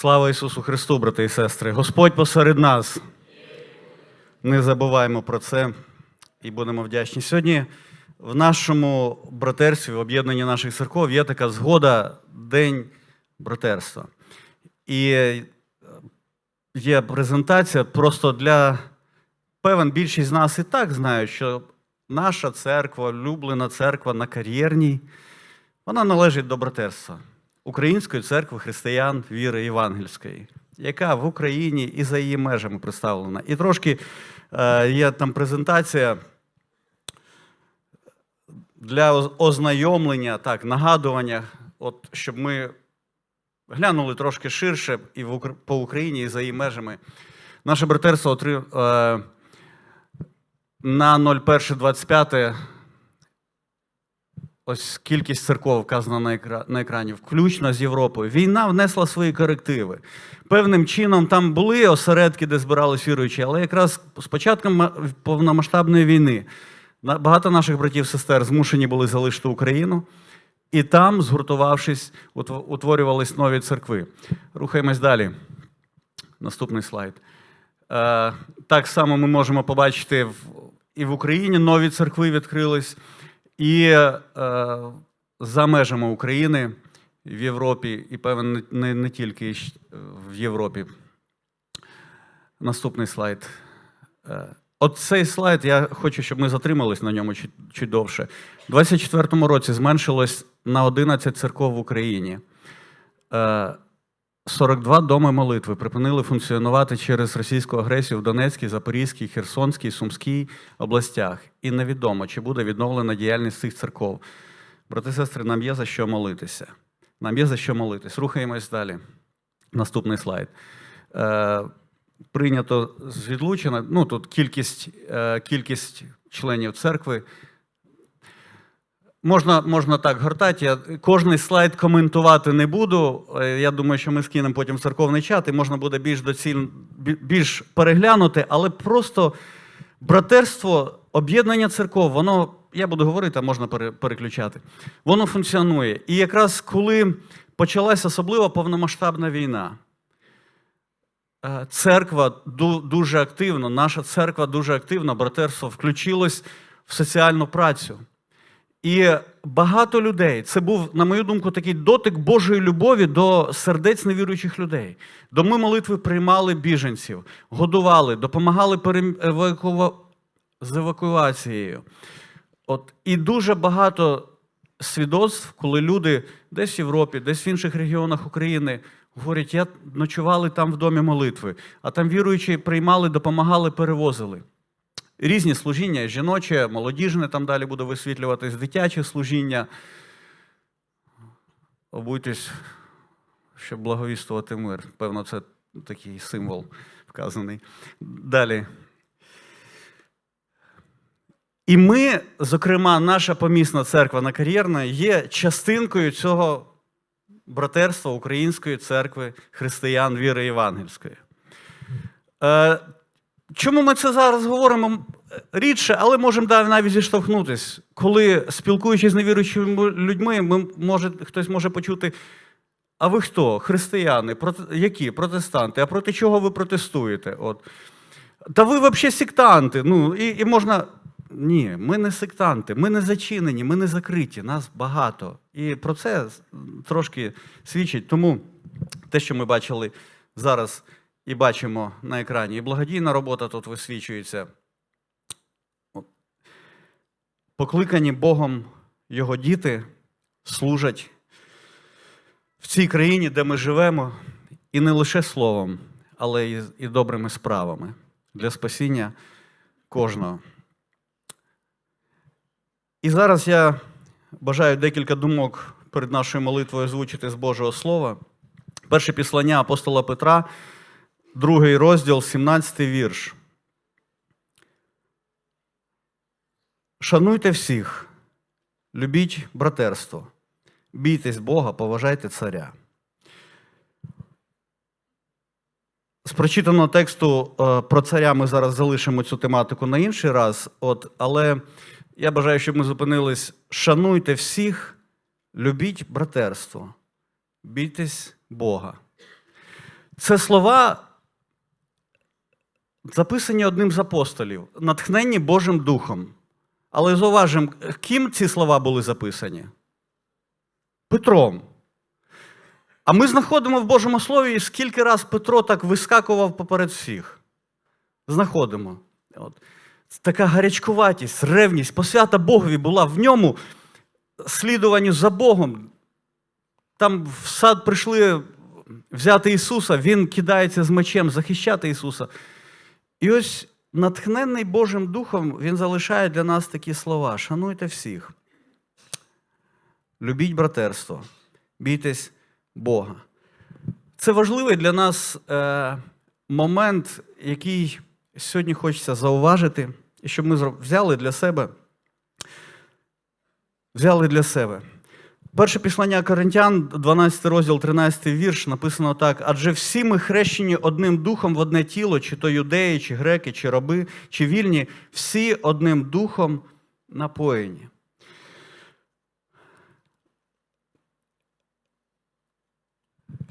Слава Ісусу Христу, брати і сестри! Господь посеред нас. Не забуваємо про це і будемо вдячні. Сьогодні в нашому братерстві, в об'єднанні наших церков, є така згода День братерства. І є презентація просто для певен більшість з нас і так знають, що наша церква, улюблена церква на кар'єрній, вона належить до братерства Української церкви християн віри євангельської, яка в Україні і за її межами представлена. І трошки е, є там презентація для ознайомлення, так, нагадування, от, щоб ми глянули трошки ширше і в, по Україні, і за її межами. Наше братерство отри, е, на 01.25 ось кількість церков вказана на, екра, на екрані, включно з Європою. Війна внесла свої корективи. Певним чином там були осередки, де збирались віруючі, але якраз з початком повномасштабної війни багато наших братів-сестер змушені були залишити Україну. І там, згуртувавшись, утво- утворювались нові церкви. Рухаємось далі. Наступний слайд. Е, так само ми можемо побачити і в Україні нові церкви відкрились, і е, за межами України, в Європі, і певно, не, не, тільки в Європі. Наступний слайд. Е, От цей слайд, я хочу, щоб ми затримались на ньому чуть, чуть довше. У 24-му році зменшилось на 11 церков в Україні. Е, 42 доми молитви припинили функціонувати через російську агресію в Донецькій, Запорізькій, Херсонській, Сумській областях. І невідомо, чи буде відновлена діяльність цих церков. Брати сестри, нам є за що молитися. Нам є за що молитись. Рухаємось далі. Наступний слайд. Е, прийнято з відлучено. Ну, тут кількість, е, кількість членів церкви. Можна, можна так гортати. Я кожний слайд коментувати не буду. Е, Я думаю, що ми скинемо потім церковний чат, і можна буде більш доцільно, більш переглянути, але просто братерство, об'єднання церков, воно, я буду говорити, а можна пере- переключати. Воно функціонує. І якраз коли почалась особливо повномасштабна війна, е, церква дуже активно, наша церква дуже активно, братерство включилось в соціальну працю. І багато людей, це був, на мою думку, такий дотик Божої любові до сердець невіруючих людей. Доми молитви приймали біженців, годували, допомагали евакува- з евакуацією. От, і дуже багато свідоцтв, коли люди десь в Європі, десь в інших регіонах України говорять, я ночували там в домі молитви, а там віруючі приймали, допомагали, перевозили. Різні служіння, жіноче, молодіжне, там далі буде висвітлюватись, дитяче служіння. Обуйтесь, щоб благовістувати мир. Певно, це такий символ вказаний. Далі. І ми, зокрема, наша помісна церква на кар'єрна є частинкою цього братерства Української церкви християн віри євангельської. Чому ми це зараз говоримо рідше, але можемо навіть зіштовхнутися. Коли спілкуючись з невіруючими людьми, ми, може, хтось може почути: а ви хто? Християни? Проти, які? Протестанти? А проти чого ви протестуєте? От. Та ви взагалі сектанти. Ну, і, і можна. Ні, ми не сектанти, ми не зачинені, ми не закриті, нас багато. І про це трошки свідчить. Тому те, що ми бачили зараз і бачимо на екрані, і благодійна робота тут висвічується. Покликані Богом його діти служать в цій країні, де ми живемо, і не лише словом, але і, добрими справами для спасіння кожного. І зараз я бажаю декілька думок перед нашою молитвою озвучити з Божого Слова. Перше післання апостола Петра, другий розділ, 17 вірш. Шануйте всіх, любіть братерство, бійтесь Бога, поважайте царя. З прочитаного тексту е, про царя ми зараз залишимо цю тематику на інший раз. От, але я бажаю, щоб ми зупинились. Шануйте всіх, любіть братерство, бійтесь Бога. Це слова, записані одним з апостолів, натхненні Божим Духом. Але зауважимо, ким ці слова були записані? Петром. А ми знаходимо в Божому Слові, скільки раз Петро так вискакував поперед всіх. Знаходимо. От. Така гарячкуватість, ревність, посвята Богові була в ньому, слідуванню за Богом. Там в сад прийшли взяти Ісуса, Він кидається з мечем захищати Ісуса. І ось натхненний Божим Духом, Він залишає для нас такі слова: шануйте всіх, любіть братерство, бійтесь Бога. Це важливий для нас е, момент, який сьогодні хочеться зауважити, і щоб ми взяли для себе. Взяли для себе. Перше післання Коринтян, 12 розділ, 13 вірш, написано так: адже всі ми хрещені одним духом в одне тіло, чи то юдеї, чи греки, чи раби, чи вільні, всі одним духом напоєні.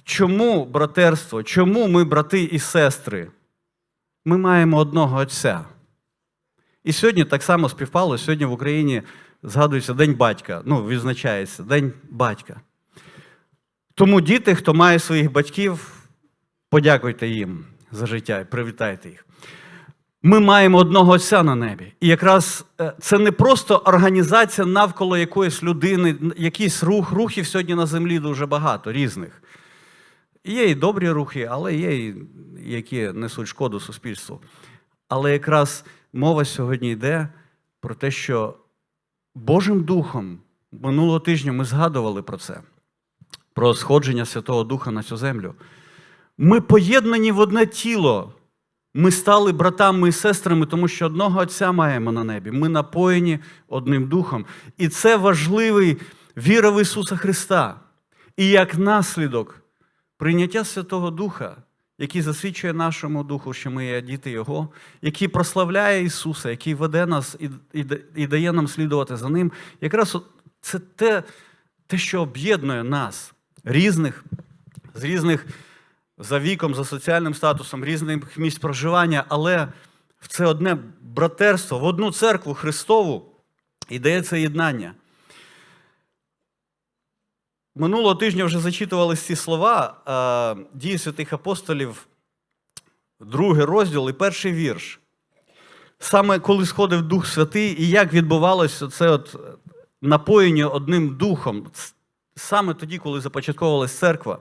Чому братерство? Чому ми брати і сестри? Ми маємо одного Отця. І сьогодні так само співпало. Сьогодні в Україні згадується День батька. Ну, відзначається День батька. Тому діти, хто має своїх батьків, подякуйте їм за життя і привітайте їх. Ми маємо одного Отця на небі. І якраз е, це не просто організація навколо якоїсь людини, якийсь рух. Рухів сьогодні на землі дуже багато різних. Є і добрі рухи, але є і які несуть шкоду суспільству. Але якраз мова сьогодні йде про те, що Божим Духом минулого тижня ми згадували про це, про сходження Святого Духа на цю землю. Ми поєднані в одне тіло. Ми стали братами і сестрами, тому що одного Отця маємо на небі. Ми напоєні одним духом. І це важливий віра в Ісуса Христа. І як наслідок прийняття Святого Духа, який засвідчує нашому духу, що ми є діти Його, який прославляє Ісуса, який веде нас і, і, і дає нам слідувати за Ним, якраз це те, те, що об'єднує нас, різних, з різних за віком, за соціальним статусом, різних місць проживання, але в це одне братерство, в одну церкву Христову і дає це єднання. Минулого тижня вже зачитували ці слова е, дії святих апостолів, другий розділ і перший вірш. Саме коли сходив Дух Святий, і як відбувалося це от напоєння одним духом, саме тоді, коли започатковувалась церква.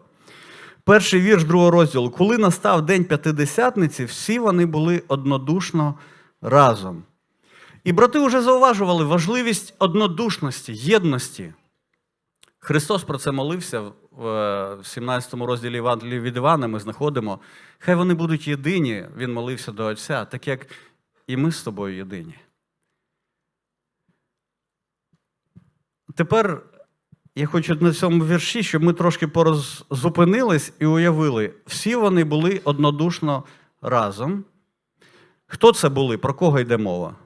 Перший вірш другого розділу. Коли настав день п'ятидесятниці, всі вони були однодушно разом. І брати вже зауважували важливість однодушності, єдності. Христос про це молився в 17 розділі Євангелії від Івана. Ми знаходимо. Хай вони будуть єдині, він молився до Отця, так як і ми з тобою єдині. Тепер я хочу на цьому вірші, щоб ми трошки пороззупинились і уявили, всі вони були однодушно разом. Хто це були? Про кого йде мова?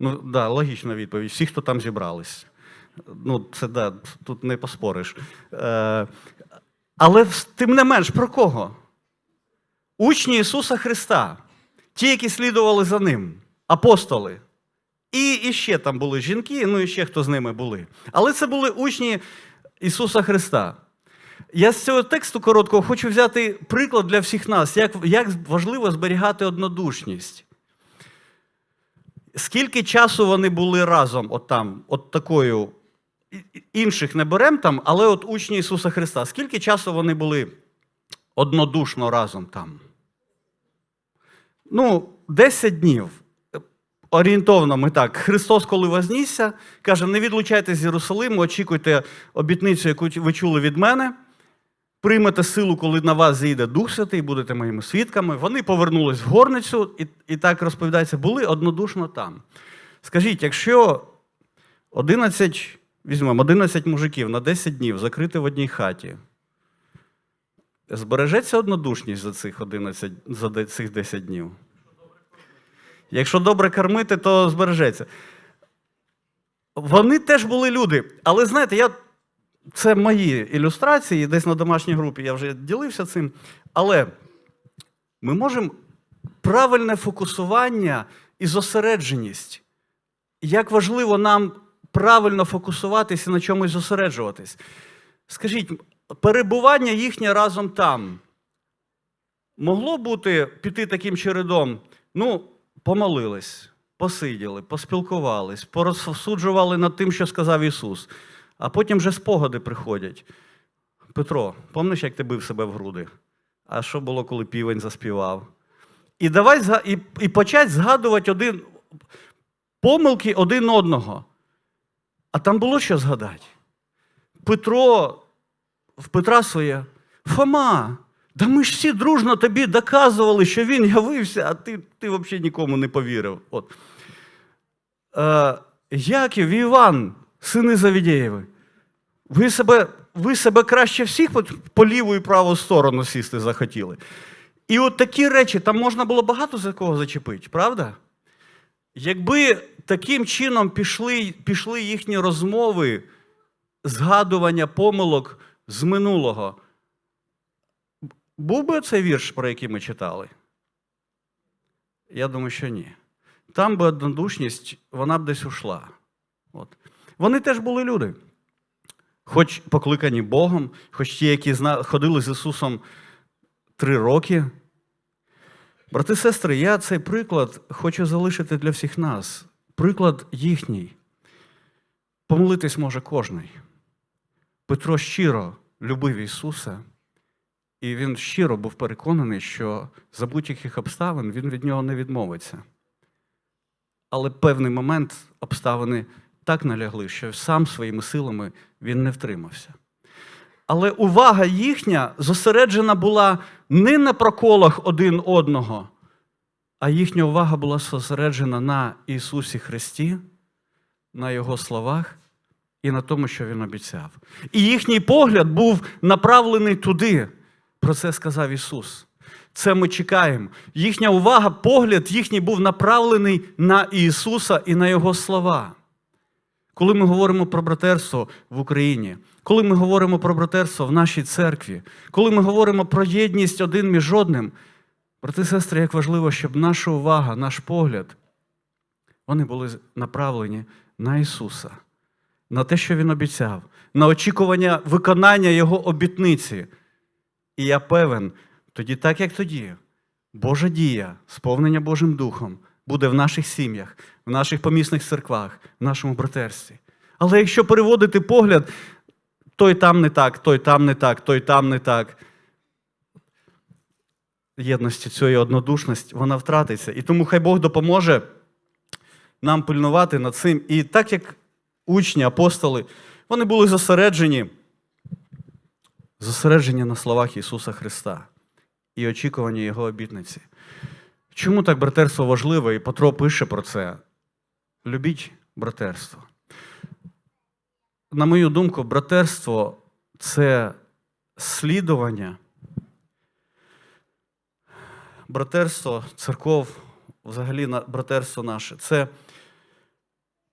Ну, да, логічна відповідь. Всі, хто там зібрались. Ну, це да, тут не поспориш. Е, але тим не менш, про кого? Учні Ісуса Христа, ті, які слідували за Ним, апостоли. І, і ще там були жінки, ну і ще хто з ними були. Але це були учні Ісуса Христа. Я з цього тексту короткого хочу взяти приклад для всіх нас, як, як важливо зберігати однодушність. Скільки часу вони були разом, от там, от такою, інших не беремо там, але от учні Ісуса Христа, скільки часу вони були однодушно разом там? Ну, 10 днів. Орієнтовно ми так. Христос, коли вознісся, каже: не відлучайтесь з Єрусалиму, очікуйте обітницю, яку ви чули від мене. Приймете силу, коли на вас зійде Дух Святий, будете моїми свідками. Вони повернулись в горницю, і, і так розповідається, були однодушно там. Скажіть, якщо 11, візьмемо 11 мужиків на 10 днів закрити в одній хаті, збережеться однодушність за цих 11, за цих 10 днів? Якщо добре кормити, то збережеться. Вони теж були люди. Але знаєте, я це мої ілюстрації, десь на домашній групі я вже ділився цим. Але ми можемо правильне фокусування і зосередженість. Як важливо нам правильно фокусуватися на чомусь зосереджуватись. Скажіть, перебування їхнє разом там могло бути піти таким чередом? Ну, помолились, посиділи, поспілкувались, порозсуджували над тим, що сказав Ісус. А потім вже спогади приходять. Петро, пам'ятаєш, як ти бив себе в груди? А що було, коли півень заспівав? І давай і, і почать згадувати один, помилки один одного. А там було що згадати. Петро, в Петра своє, Фома, да ми ж всі дружно тобі доказували, що він явився, а ти, ти взагалі нікому не повірив. От. Е, Яків і Іван, сини Завідєєви, ви себе, ви себе краще всіх по, ліву і праву сторону сісти захотіли. І от такі речі, там можна було багато за кого зачепити, правда? Якби таким чином пішли, пішли їхні розмови, згадування помилок з минулого, був би цей вірш, про який ми читали? Я думаю, що ні. Там би однодушність, вона б десь ушла. От. Вони теж були люди. Хоч покликані Богом, хоч ті, які ходили з Ісусом три роки. Брати сестри, я цей приклад хочу залишити для всіх нас. Приклад їхній. Помолитись може кожний. Петро щиро любив Ісуса, і він щиро був переконаний, що за будь-яких обставин він від нього не відмовиться. Але певний момент обставини так налягли, що сам своїми силами він не втримався. Але увага їхня зосереджена була не на проколах один одного, а їхня увага була зосереджена на Ісусі Христі, на Його словах і на тому, що Він обіцяв. І їхній погляд був направлений туди. Про це сказав Ісус. Це ми чекаємо. Їхня увага, погляд їхній був направлений на Ісуса і на Його слова. Коли ми говоримо про братерство в Україні, коли ми говоримо про братерство в нашій церкві, коли ми говоримо про єдність один між одним, брати і сестри, як важливо, щоб наша увага, наш погляд, вони були направлені на Ісуса, на те, що Він обіцяв, на очікування виконання Його обітниці. І я певен, тоді, так як тоді, Божа дія, сповнення Божим Духом буде в наших сім'ях, в наших помісних церквах, в нашому братерстві. Але якщо переводити погляд, той там не так, той там не так, той там не так. Єдності цієї однодушності, вона втратиться. І тому хай Бог допоможе нам пильнувати над цим. І так як учні, апостоли, вони були зосереджені, зосереджені на словах Ісуса Христа і очікування Його обітниці. Чому так братерство важливе? І Петро пише про це. Любіть братерство. На мою думку, братерство це слідування. Братерство, церков, взагалі братерство наше це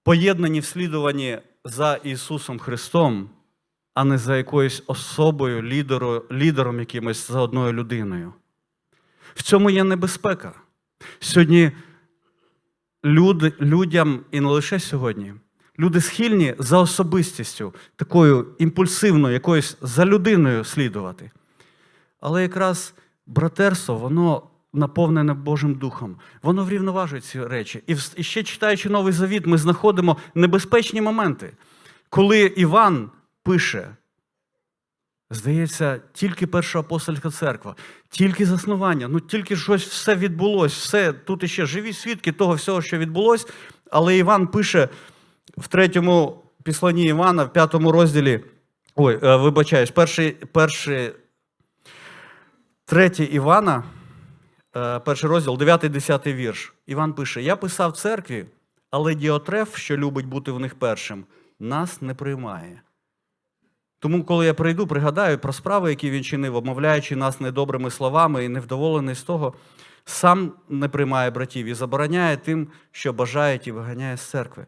поєднані в слідуванні за Ісусом Христом, а не за якоюсь особою, лідером, лідером якимось за одною людиною. В цьому є небезпека. Сьогодні люди, людям, і не лише сьогодні, люди схильні за особистістю, такою імпульсивною, якоюсь за людиною слідувати. Але якраз братерство, воно наповнене Божим Духом, воно врівноважує ці речі. І, ще читаючи Новий Завіт, ми знаходимо небезпечні моменти, коли Іван пише. Здається, тільки перша апостольська церква, тільки заснування, ну тільки щось все відбулось, все тут іще живі свідки того всього, що відбулось. Але Іван пише в третьому післанні Івана, в п'ятому розділі. Ой, е, вибачаюсь, перший, перший, третій Івана, е, перший розділ, 9-10 вірш. Іван пише: Я писав церкві, але Діотреф, що любить бути в них першим, нас не приймає. Тому, коли я прийду, пригадаю про справи, які він чинив, обмовляючи нас недобрими словами і невдоволений з того, сам не приймає братів і забороняє тим, що бажають і виганяє з церкви.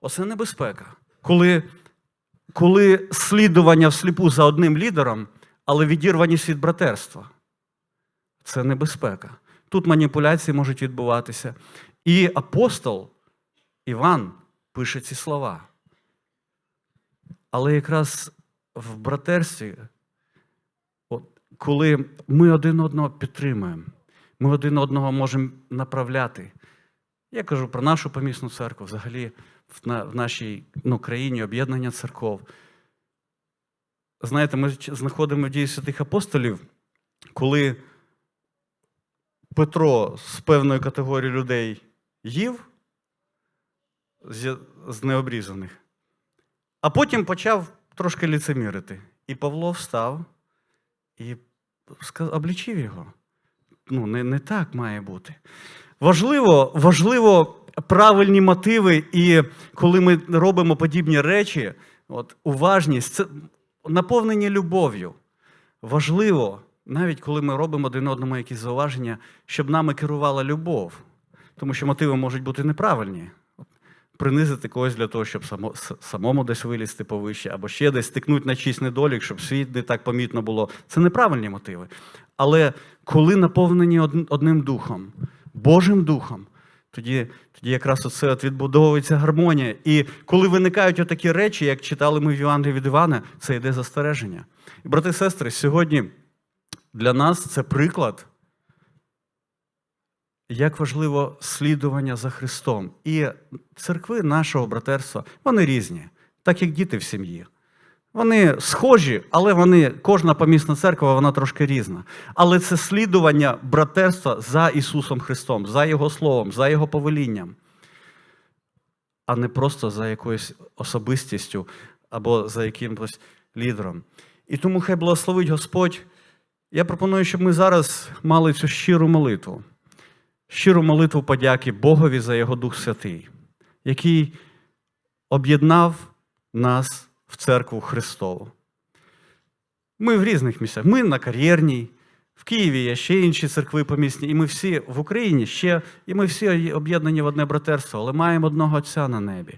Оце небезпека. Коли коли слідування всліпу за одним лідером, але відірваність від братерства. Це небезпека. Тут маніпуляції можуть відбуватися. І апостол Іван пише ці слова. Але якраз в братерстві, от, коли ми один одного підтримуємо, ми один одного можемо направляти. Я кажу про нашу помісну церкву, взагалі в, на, в нашій ну, країні об'єднання церков. Знаєте, ми знаходимо дії святих апостолів, коли Петро з певної категорії людей їв з, необрізаних, а потім почав трошки ліцемірити. І Павло встав і облічив його. Ну, не, не так має бути. Важливо, важливо правильні мотиви, і коли ми робимо подібні речі, от, уважність, це наповнені любов'ю. Важливо, навіть коли ми робимо один одному якісь зауваження, щоб нами керувала любов. Тому що мотиви можуть бути неправильні. Принизити когось для того, щоб само, самому десь вилізти повище, або ще десь стикнути на чийсь недолік, щоб світ не так помітно було. Це неправильні мотиви. Але коли наповнені одним духом, Божим духом, тоді, тоді якраз оце от відбудовується гармонія. І коли виникають отакі речі, як читали ми в Євангелії від Івана, це йде застереження. І, брати і сестри, сьогодні для нас це приклад, як важливо слідування за Христом. І церкви нашого братерства, вони різні, так як діти в сім'ї. Вони схожі, але вони, кожна помісна церква, вона трошки різна. Але це слідування братерства за Ісусом Христом, за Його Словом, за Його повелінням, а не просто за якоюсь особистістю або за якимось лідером. І тому хай благословить Господь. Я пропоную, щоб ми зараз мали цю щиру молитву, щиру молитву подяки Богові за Його Дух Святий, який об'єднав нас в церкву Христову. Ми в різних місцях. Ми на кар'єрній, в Києві є ще інші церкви помісні, і ми всі в Україні ще, і ми всі об'єднані в одне братерство, але маємо одного Отця на небі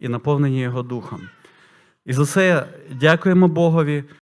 і наповнені Його Духом. І за це дякуємо Богові.